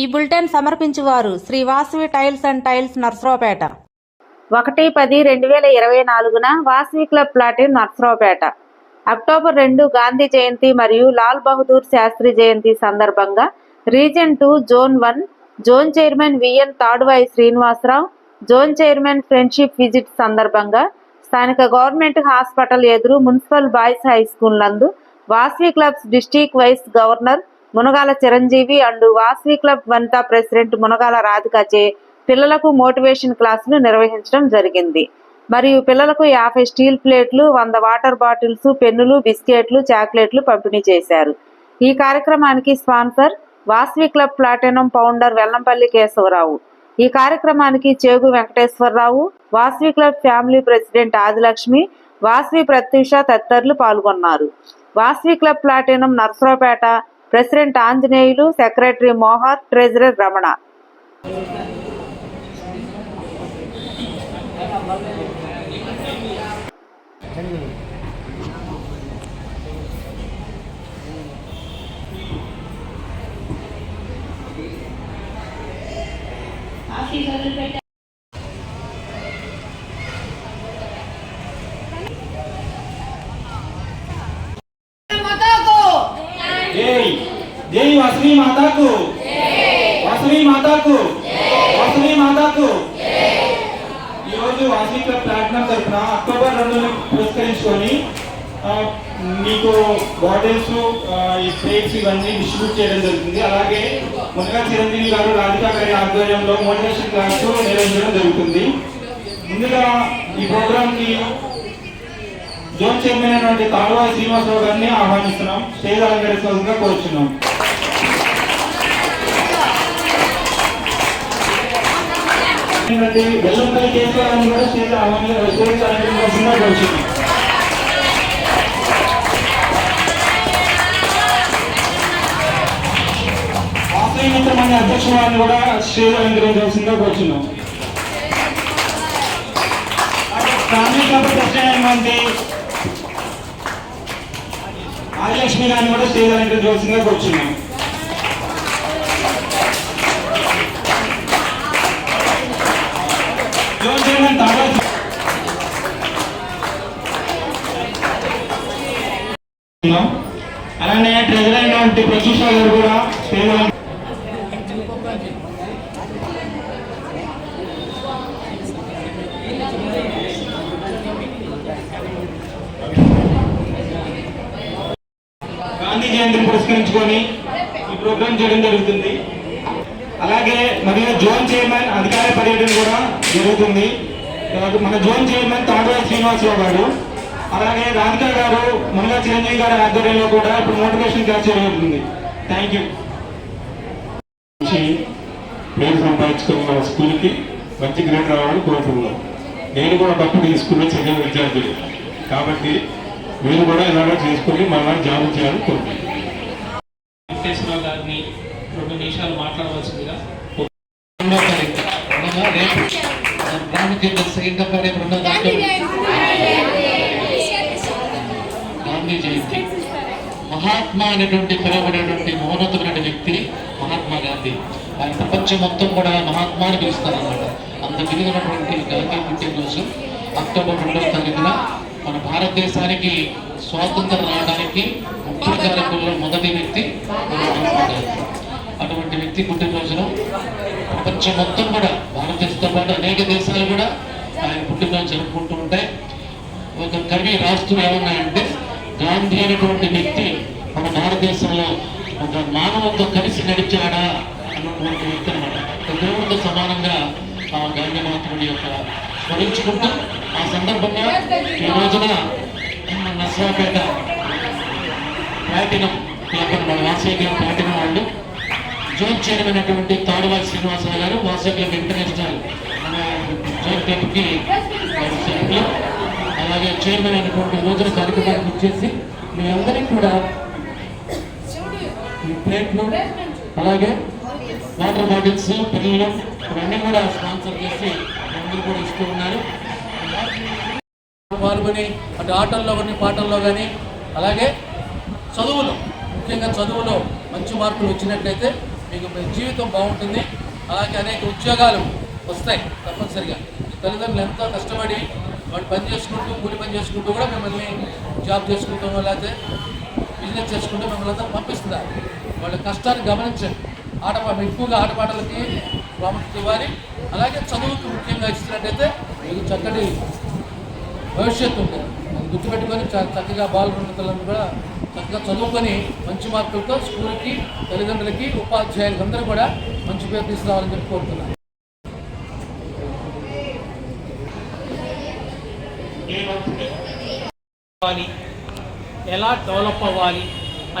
ఈ bulletin సమర్పించువారు Shri Vasavi tiles and tiles Narasaraopet. ఒకటి పది రెండు వేల ఇరవై నాలుగున Vasavi club platinum Narasaraopet. October రెండు గాంధీ జయంతి మరియు లాల్ బహదూర్ శాస్త్రి జయంతి సందర్భంగా region two zone one zone chairman VN Taduvai Srinivasarao zone chairman friendship visit సందర్భంగా స్థానిక గవర్నమెంట్ హాస్పిటల్ ఎదురు మున్సిపల్ బాయ్స్ హై స్కూల్ నందు Vasavi clubs district vice governor Munagala Chiranjeevi and Vasavi club Vanitha president Munagala రాధికచే పిల్లలకు motivation క్లాసులు నిర్వహించడం జరిగింది. మరియు పిల్లలకు యాభై స్టీల్ ప్లేట్లు వంద వాటర్ బాటిల్స్ పెన్నులు బిస్కెట్లు చాక్లెట్లు పంపిణీ చేశారు. ఈ కార్యక్రమానికి sponsor Vasavi club platinum founder Vellampalli Kesavarao. ఈ కార్యక్రమానికి Chegu Venkateswararao Vasavi club family president Adilakshmi Vasavi Pratyusha తదితరులు పాల్గొన్నారు. Vasavi club platinum Narasaraopet president Anjaneyulu secretary Mohar treasurer Ramana. Vasavi మాతాకు Vasavi మాతాకు వాసవి మాతాకు ఈరోజు వాసవి క్లబ్ ప్లాటినం తరఫున అక్టోబర్ రెండుని పురస్కరించుకొని మీకు బాటిల్స్ ఈ ప్లేట్స్ ఇవన్నీ డిస్ట్రిబ్యూట్ చేయడం జరుగుతుంది. అలాగే ముందుగా చిరంజీవి గారు రాధికా గారి ఆధ్వర్యంలో మోటివేషన్ క్లాస్ నిర్వహించడం జరుగుతుంది. ముందుగా ఈ ప్రోగ్రామ్కి జోన్ చైర్మన్ అయినటువంటి తాళవా శ్రీనివాసరావు గారిని ఆహ్వానిస్తున్నాం. స్టేజ్ అలంకరించవలసిందిగా కోరుచున్నాం. ఏంటంటే వెల్లంపల్లి కేశవరావు కూడా స్టేజ్ ఆహ్వాని స్టేజ్ అలంకరించవలసిందిగా కోరుచున్నాం వాసవి మిత్రమనే కూడా స్టేజ్ అలంకరించవలసిందిగా కోరుచున్నాం ఫ్యామిలీ ఆదిలక్ష్మి గారిని కూడా స్టేజ్ అలంకరించవలసిందిగా కూర్చున్నాం మరియు జోన్ చైర్మన్ అధికార పర్యటన కూడా జరుగుతుంది. మన జోన్ చైర్మన్ తాడవాయి శ్రీనివాసరావు గారు అలాగే రాధిక గారు మునగా చిరంజీవి గారి ఆధ్వర్యంలో కూడా ఇప్పుడు మోటివేషన్ క్లాస్ జరుగుతుంది. థ్యాంక్ యూ పేరు సంపాదించుకున్న మా స్కూల్కి మంచి గ్రేడ్ రావాలని కోరుతున్నాం. నేను కూడా ఒకప్పుడు ఈ స్కూల్లో చదివిన విద్యార్థులు కాబట్టి మీరు కూడా ఇలాగా చేసుకుని మళ్ళా జాబ్ చేయాలని కోరుతున్నాను వెంకటేశ్వరరావు గారిని రెండు నిమిషాలు మాట్లాడవలసిందిగా రెండో తారీఖు అనగా రేపు రెండో తారీఖు గాంధీ జయంతి. మహాత్మా అనేటువంటి పిలువబడేటువంటి మహోన్నతమైన వ్యక్తి మహాత్మా గాంధీ. ఆయన ప్రపంచం మొత్తం కూడా మహాత్మా అని పిలుస్తారన్నమాట. అంత విలువైనటువంటి గాంధీ పుట్టినరోజు అక్టోబర్ రెండవ తారీఖున మన భారతదేశానికి స్వాతంత్రం రావడానికి ముఖ్య కారకుల్లో మొదటి వ్యక్తి మహాత్మా గాంధీ. అటువంటి వ్యక్తి పుట్టినరోజున ప్రపంచం మొత్తం కూడా భారతదేశంతో పాటు అనేక దేశాలు కూడా ఆయన పుట్టినరోజు జరుపుకుంటూ ఉంటాయి. ఒక కవి రాస్తూ ఏమన్నాయంటే గాంధీ అనేటువంటి వ్యక్తి మన భారతదేశంలో ఒక మానవంతో కలిసి నడిచాడా అన్నటువంటి వ్యక్తి అనమాట దేవుడితో సమానంగా ఆ గాంధీ మహాత్ముడి యొక్క స్మరించుకుంటూ ఆ సందర్భంగా ఈ రోజున నర్సరాపేట ప్లాటినం మన వాసవి క్లబ్ ప్లాటినం వాళ్ళు జోన్ చైర్మన్ అయినటువంటి తాడువారి శ్రీనివాసరావు గారు వాసవి క్లబ్ ఇంటర్నేషనల్ జోన్ క్లబ్కి సభ్యులు అలాగే చైర్మన్ అయినటువంటి ఈ రోజున కార్యక్రమానికి ఇచ్చేసి మీ అందరికీ కూడా ఈ ప్లేట్లు అలాగే వాటర్ బాటిల్స్ పిల్లలు ఇవన్నీ కూడా స్పాన్సర్ చేసి అందరూ కూడా ఇస్తూ ఉన్నారు. పాల్గొని అటు ఆటల్లో కానీ పాటల్లో కానీ అలాగే చదువులో ముఖ్యంగా చదువులో మంచి మార్కులు వచ్చినట్లయితే మీకు మీ జీవితం బాగుంటుంది. అలాగే అనేక ఉద్యోగాలు వస్తాయి తప్పనిసరిగా. తల్లిదండ్రులు ఎంతో కష్టపడి వాళ్ళు పని చేసుకుంటూ కూలి పని చేసుకుంటూ కూడా మిమ్మల్ని జాబ్ చేసుకుంటూ లేకపోతే బిజినెస్ చేసుకుంటూ మిమ్మల్ని అంతా పంపిస్తున్నారు. వాళ్ళ కష్టాన్ని గమనించండి. ఆట ఎక్కువగా ఆటపాటలకి ప్రాముఖ్యత ఇవ్వాలి. అలాగే చదువుకు ముఖ్యంగా ఇచ్చినట్టయితే మీకు చక్కటి భవిష్యత్తు ఉంటుంది. గుర్తుపెట్టుకొని చక్కగా బాలవృద్ధులను కూడా చక్కగా చదువుకొని మంచి మార్కులతో స్కూల్కి తల్లిదండ్రులకి ఉపాధ్యాయులకి అందరూ కూడా మంచి పేరు తీసుకురావాలని చెప్పి కోరుతున్నాను. అవ్వాలి ఎలా డెవలప్ అవ్వాలి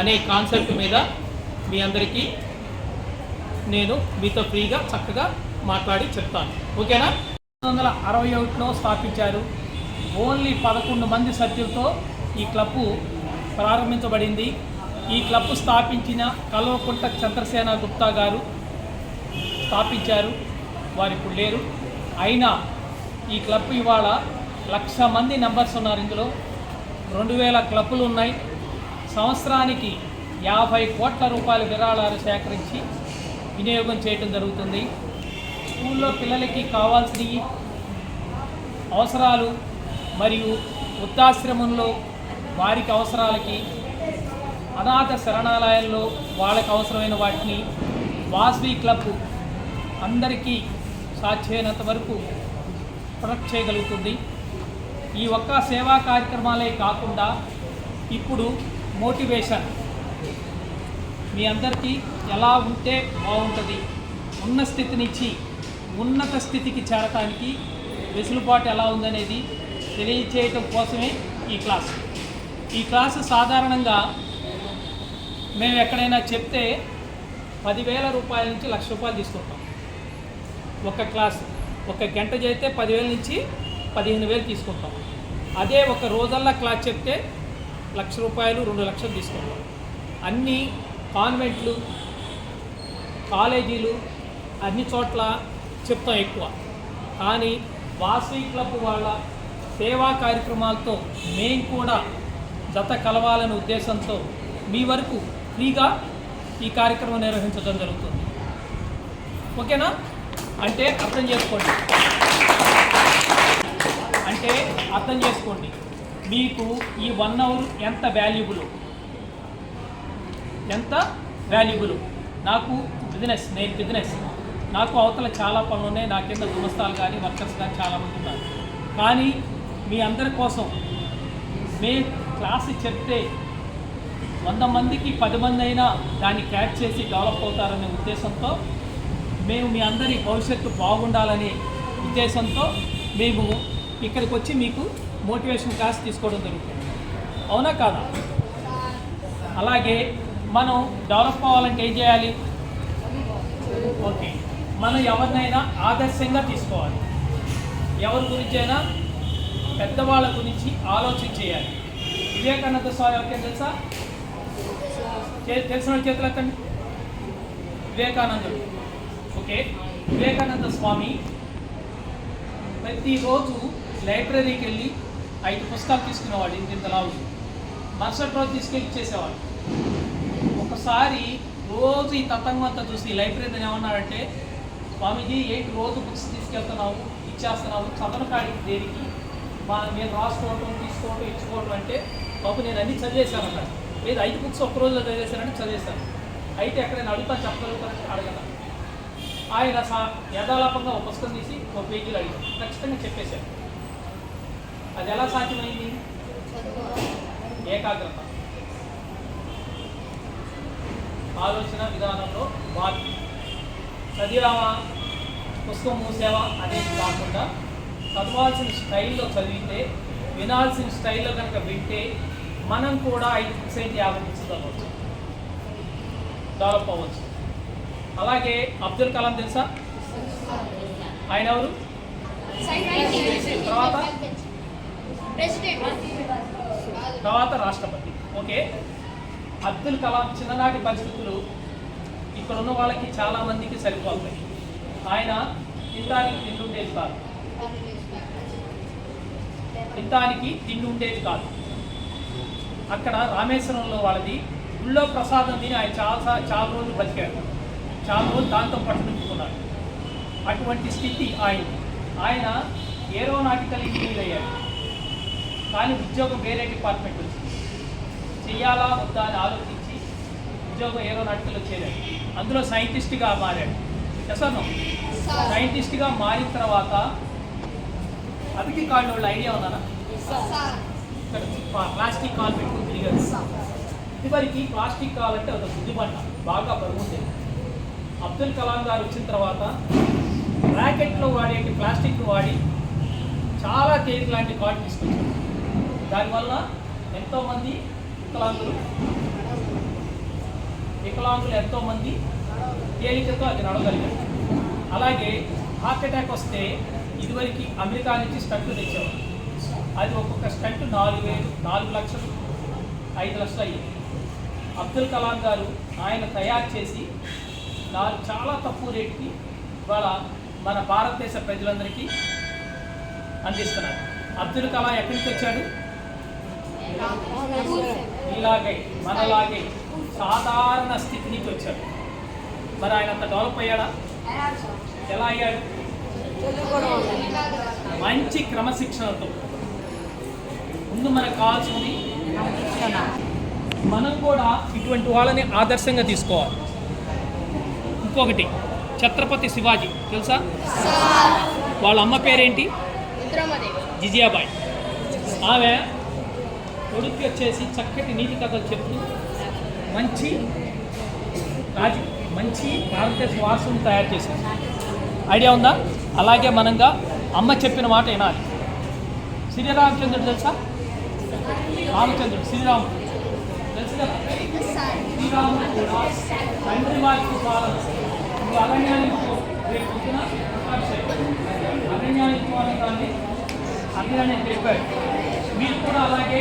అనే కాన్సెప్ట్ మీద మీ అందరికీ నేను మీతో ఫ్రీగా చక్కగా మాట్లాడి చెప్తాను. ఓకేనా? పంతొమ్మిది వందల అరవై ఒకటిలో స్థాపించారు ఓన్లీ పదకొండు మంది సభ్యులతో ఈ క్లబ్ ప్రారంభించబడింది. ఈ క్లబ్ స్థాపించిన కల్వకుంట చంద్రసేన గుప్తా గారు స్థాపించారు. వారు ఇప్పుడు లేరు. అయినా ఈ క్లబ్ ఇవాళ లక్ష మంది నెంబర్స్ ఉన్నారు ఇందులో. రెండు వేల క్లబ్బులు ఉన్నాయి. సంవత్సరానికి యాభై కోట్ల రూపాయల విరాళాలు సేకరించి వినియోగం చేయడం జరుగుతుంది. స్కూల్లో పిల్లలకి కావాల్సినవి అవసరాలు మరియు వృద్ధాశ్రమంలో వారికి అవసరాలకి అనాథ శరణాలయాల్లో వాళ్ళకి అవసరమైన వాటిని వాస్వి క్లబ్ అందరికీ సాధ్యమైనంత వరకు ప్రొడక్ట్ చేయగలుగుతుంది. ఈ ఒక్క సేవా కార్యక్రమాలే కాకుండా ఇప్పుడు మోటివేషన్ మీ అందరికీ ఎలా ఉంటే బాగుంటుంది ఉన్న స్థితి నుంచి ఉన్నత స్థితికి చేరటానికి వెసులుబాటు ఎలా ఉందనేది తెలియచేయటం కోసమే ఈ క్లాస్. ఈ క్లాసు సాధారణంగా మేము ఎక్కడైనా చెప్తే పదివేల రూపాయల నుంచి లక్ష రూపాయలు తీసుకుంటాం. ఒక క్లాస్ ఒక గంట చేస్తే పదివేల నుంచి పదిహేను వేలు తీసుకుంటాం. అదే ఒక రోజల్లా క్లాస్ చెప్తే లక్ష రూపాయలు రెండు లక్షలు తీసుకుంటాం. అన్ని కాన్వెంట్లు కాలేజీలు అన్ని చోట్ల చెప్తాం ఎక్కువ. కానీ వాసవి క్లబ్ వాళ్ళ సేవా కార్యక్రమాలతో మేము కూడా జత కలవాలనే ఉద్దేశంతో మీ వరకు ఫ్రీగా ఈ కార్యక్రమం నిర్వహించడం జరుగుతుంది. ఓకేనా? అంటే అర్థం చేసుకోండి. అంటే అర్థం చేసుకోండి. మీకు ఈ వన్ అవర్ ఎంత వాల్యుబుల్? ఎంత వాల్యుబుల్? నాకు బిజినెస్ నేను బిజినెస్. నాకు అవతల చాలా పనులు ఉన్నాయి. నా కింద గుమస్తాలు కానీ వర్కర్స్ కానీ చాలామంది ఉన్నారు. కానీ మీ అందరి కోసం మే క్లాస్ చెప్తే వంద మందికి పది మంది అయినా దాన్ని క్యాచ్ చేసి డెవలప్ అవుతారనే ఉద్దేశంతో మేము మీ అందరి భవిష్యత్తు బాగుండాలనే ఉద్దేశంతో మేము ఇక్కడికి వచ్చి మీకు మోటివేషన్ క్లాస్ తీసుకోవడం జరుగుతుంది. అవునా కాదా? అలాగే మనం డెవలప్ అవ్వాలంటే ఏం చేయాలి? ఓకే. మనం ఎవరినైనా ఆదర్శంగా తీసుకోవాలి. ఎవరి గురించి అయినా పెద్దవాళ్ళ గురించి ఆలోచన చేయాలి. వివేకానంద స్వామి ఎవరికైనా తెలుసా? తెలిసిన చేతులు ఎత్తండి. వివేకానందుడు. ఓకే? వివేకానంద స్వామి ప్రతిరోజు లైబ్రరీకి వెళ్ళి ఐదు పుస్తకాలు తీసుకునేవాడు. ఇంత ఇంత మరుసటి రోజు తీసుకెళ్ళి ఇచ్చేసేవాడు. ఒకసారి రోజు ఈ తతంగం అంతా చూసి లైబ్రరీని ఏమన్నాడంటే స్వామీజీ ఏంటి రోజు బుక్స్ తీసుకెళ్తున్నావు ఇచ్చేస్తున్నావు చదవని దేనికి? మా నేను రాసుకోవటం తీసుకోవటం ఇచ్చుకోవటం అంటే బాబు నేను అన్ని చదివేశాను అన్నాడు లేదు ఐదు బుక్స్ ఒక్క రోజులో చదివేశానంటే చదివేశాను. అయితే ఎక్కడైనా అడుగుతా చెప్పగలుగుతానంటే అడగల ఆయన సా యథాలాపంగా ఒక పుస్తకం తీసి ఒక పేజీలు అడిగాను ఖచ్చితంగా చెప్పేశాను అది ఎలా సాధ్యమైంది? ఏకాగ్రత. ఆలోచన విధానంలో మార్పు చదివామా పుస్తకం మూసావా? అనేది కాకుండా చదవాల్సిన స్టైల్లో చదివితే వినాల్సిన స్టైల్లో కనుక వింటే మనం కూడా ఐదు పర్సెంట్ యాభై బుక్స్ చదవచ్చు. డెవలప్ అవ్వచ్చు అలాగే అబ్దుల్ కలాం తెలుసా? ఆయన ఎవరు? తర్వాత? తర్వాత రాష్ట్రపతి. ఓకే. అబ్దుల్ కలాం చిన్ననాటి పరిస్థితులు ఇక్కడ ఉన్న వాళ్ళకి చాలా మందికి సరిపోతాయి. ఆయన తింటానికి తింటుంటే ఇస్తారు తినడానికి తిండి ఉండేది కాదు. అక్కడ రామేశ్వరంలో వాళ్ళది గుళ్ళో ప్రసాదం తిని ఆయన చాలా చాలా రోజులు బతికాడు. చాలా రోజులు దాంతో పట్టు నింపుకున్నాడు. అటువంటి స్థితి ఆయన ఆయన ఏరోనాటికల్ ఇంజనీర్ అయ్యాడు. కానీ ఉద్యోగం వేరే డిపార్ట్మెంట్ వచ్చింది. చెయ్యాలా వద్దా అని ఆలోచించి ఉద్యోగం ఏరోనాటికల్లో చేరాడు. అందులో సైంటిస్ట్గా మారాడు. ఎసను సైంటిస్ట్గా మారిన తర్వాత అతికి కార్డు వాళ్ళ ఐడియా ఉందా? ప్లాస్టిక్ కాల్ పెట్టుకుని తిరిగారు. ఇదివరకు ప్లాస్టిక్ కావాలంటే ఒక బుద్ధిమంట బాగా పరుగుతుంది అబ్దుల్ కలాం గారు వచ్చిన తర్వాత ర్యాకెట్లో వాడే ప్లాస్టిక్ వాడి చాలా తేలిక లాంటి కార్డు తీసుకొచ్చారు. దానివల్ల ఎంతోమంది వికలాంగులు వికలాంగులు ఎంతోమంది తేలికతో అది నడవగలిగారు. అలాగే హార్ట్ అటాక్ వస్తే ఇదివరకు అమెరికా నుంచి స్టంట్లు తెచ్చేవారు. అది ఒక్కొక్క స్టంట్ నాలుగు వేలు నాలుగు లక్షలు ఐదు లక్షలు అయ్యింది. అబ్దుల్ కలాం గారు ఆయన తయారు చేసి నాలుగు చాలా తక్కువ రేటుకి ఇవాళ మన భారతదేశ ప్రజలందరికీ అందిస్తున్నారు. అబ్దుల్ కలాం ఎక్కడికి వచ్చాడు? ఇలాగే మనలాగే సాధారణ స్థితి నుంచి వచ్చాడు. మరి ఆయన అంత డెవలప్ అయ్యాడా? ఎలా అయ్యాడు? మంచి క్రమశిక్షణతో. ముందు మనకు కావాల్సింది మనం కూడా ఇటువంటి వాళ్ళని ఆదర్శంగా తీసుకోవాలి. ఇంకొకటి ఛత్రపతి శివాజీ తెలుసా? వాళ్ళ అమ్మ పేరేంటి? జిజియాబాయ్. ఆమె కొడుకు వచ్చేసి చక్కటి నీతి కథలు చెప్తూ మంచి రాజు మంచి భారతదేశ వాసులు తయారు చేసింది. ఐడియా ఉందా? అలాగే మనంగా అమ్మ చెప్పిన మాట వినాలి. శ్రీరామచంద్రుడు తెలుసా? రామచంద్రుడు శ్రీరాముడు తెలుసు కదా? శ్రీరాముడు కూడా తండ్రి వారికి పాలన నువ్వు అరణ్యానికి పో. రేపు పొద్దున అరణ్యానికి పోవాలని దాన్ని అరణ్యాన్ని చెప్పాడు. మీరు కూడా అలాగే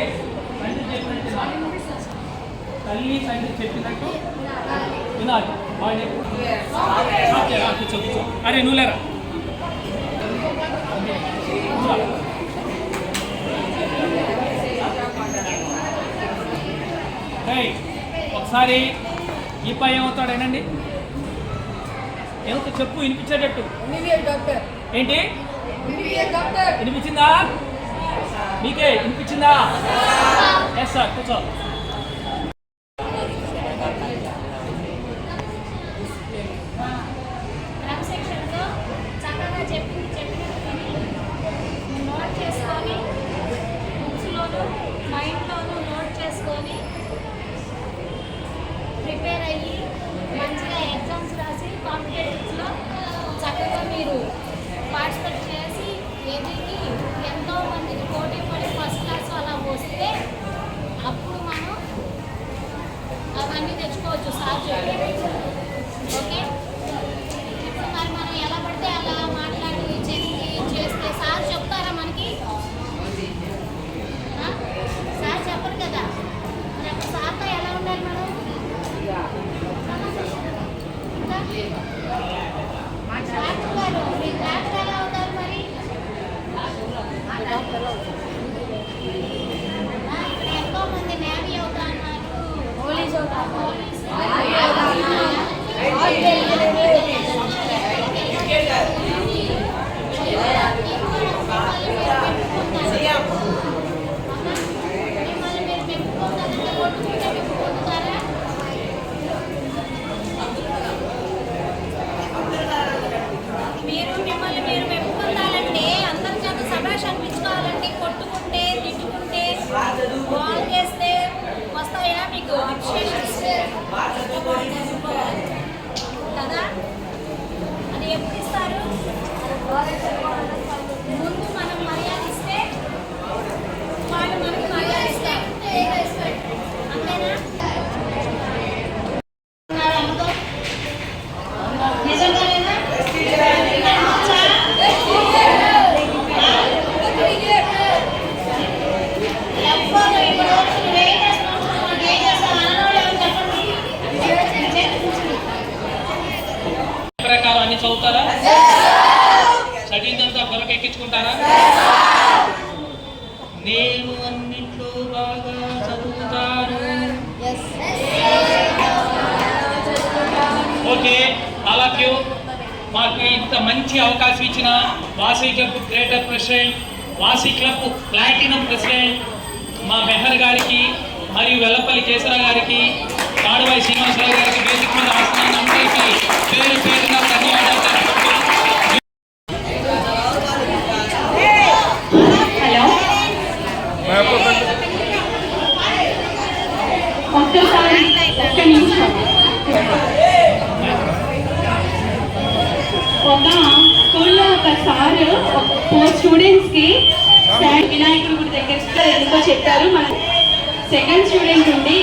తండ్రి చెప్పినట్టు తల్లి తండ్రి చెప్పినట్టు వినాలి. అరే నువ్వు లేరా? ఏయ్, ఒకసారి ఈ పై ఏమవుతాడేనండి ఏమవుతా చెప్పు వినిపించేటట్టు. ఏంటి? వినిపించిందా? మీకే వినిపించిందా? ఎస్ సార్ కూర్చో క్రమశిక్షణతో చక్కగా చెప్పి చెప్పినట్టు విని నోట్ చేసుకొని బుక్స్లోను మైండ్లోను నోట్ చేసుకొని ప్రిపేర్ అయ్యి మంచిగా ఎగ్జామ్స్ రాసి కాంపిటేటివ్స్లో చక్కగా మీరు పార్టిసిపేట్ చేసి ఎదిగి ఎంతో మందికి పోటీ పడి ఫస్ట్ క్లాస్ అలా వస్తే అప్పుడు మనం అవన్నీ తెచ్చుకోవచ్చు. సార్ చెప్పి ఓకే? మంచి అవకాశం ఇచ్చిన Vasavi club greater president Vasavi club platinum president మా మెహర్ గారికి మరియు వెల్లపల్లి కేసరా గారికి తాడువాయి శ్రీనివాసరావు గారికి వేదిక మీద ఆసనాన్ని అందరికీ పేరు ధన్యవాదాలు తెలుపుకుంటూ హలో ఒక్కసారి ఒక్క నిమిషం ఒక స్కూల్లో ఒక సార్ ఫోర్ స్టూడెంట్స్కి వినాయకుడు గుడి దగ్గర ఎందుకో చెప్పారు. మన సెకండ్ స్టూడెంట్ ఉండి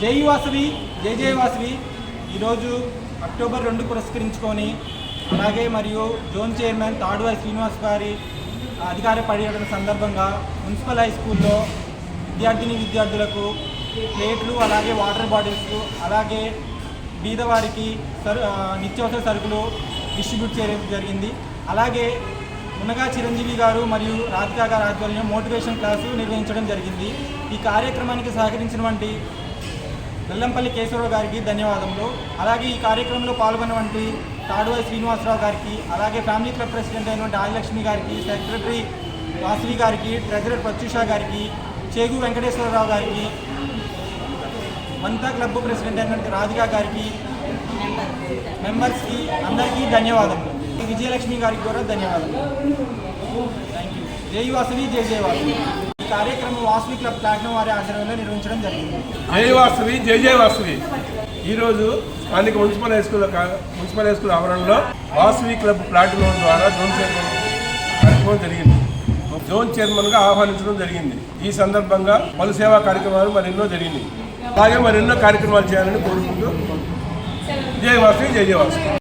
జై వాసవి జై జయ వాసవి. ఈరోజు అక్టోబర్ రెండు పురస్కరించుకొని అలాగే మరియు జోన్ చైర్మన్ తాడువారి శ్రీనివాస్ గారి అధికార పర్యటన సందర్భంగా మున్సిపల్ హై స్కూల్లో విద్యార్థిని విద్యార్థులకు ప్లేట్లు అలాగే వాటర్ బాటిల్స్ అలాగే బీదవారికి సరు నిత్యావసర సరుకులు డిస్ట్రిబ్యూట్ చేయడం జరిగింది. అలాగే మునగా చిరంజీవి గారు మరియు రాధికా గారి ఆధ్వర్యంలో మోటివేషన్ క్లాసు నిర్వహించడం జరిగింది. ఈ కార్యక్రమానికి సహకరించినటువంటి బెల్లంపల్లి కేశవరావు గారికి ధన్యవాదములు. అలాగే ఈ కార్యక్రమంలో పాల్గొన్నటువంటి తాడువాయి శ్రీనివాసరావు గారికి అలాగే ఫ్యామిలీ క్లబ్ ప్రెసిడెంట్ అయినటువంటి ఆదిలక్ష్మి గారికి సెక్రటరీ వాసవి గారికి ట్రెజరర్ ప్రత్యూష గారికి చేగు వెంకటేశ్వరరావు గారికి వంతా క్లబ్ ప్రెసిడెంట్ అయినటువంటి రాధికా గారికి మెంబర్స్కి అందరికీ ధన్యవాదాలు ఈ విజయలక్ష్మి గారికి కూడా ధన్యవాదాలు థ్యాంక్ యూ జై వాసవి జై జై వాసవి. ఈ కార్యక్రమం వాసవి క్లబ్ ప్లాటినం వారి ఆధ్వర్యంలో నిర్వహించడం జరిగింది. జై వాసవి జై జయ వాసవి. ఈరోజు స్థానిక మున్సిపల్ హై స్కూల్ కా- మున్సిపల్ హై స్కూల్ ఆవరణలో వాసవి క్లబ్ ప్లాటినం ద్వారా జోన్ చైర్మన్ కార్యక్రమం జరిగింది. జోన్ చైర్మన్గా ఆహ్వానించడం జరిగింది. ఈ సందర్భంగా పలు సేవా కార్యక్రమాలు మరెన్నో జరిగింది అలాగే మరెన్నో కార్యక్రమాలు చేయాలని కోరుకుంటూ జయవాసి వాసవి.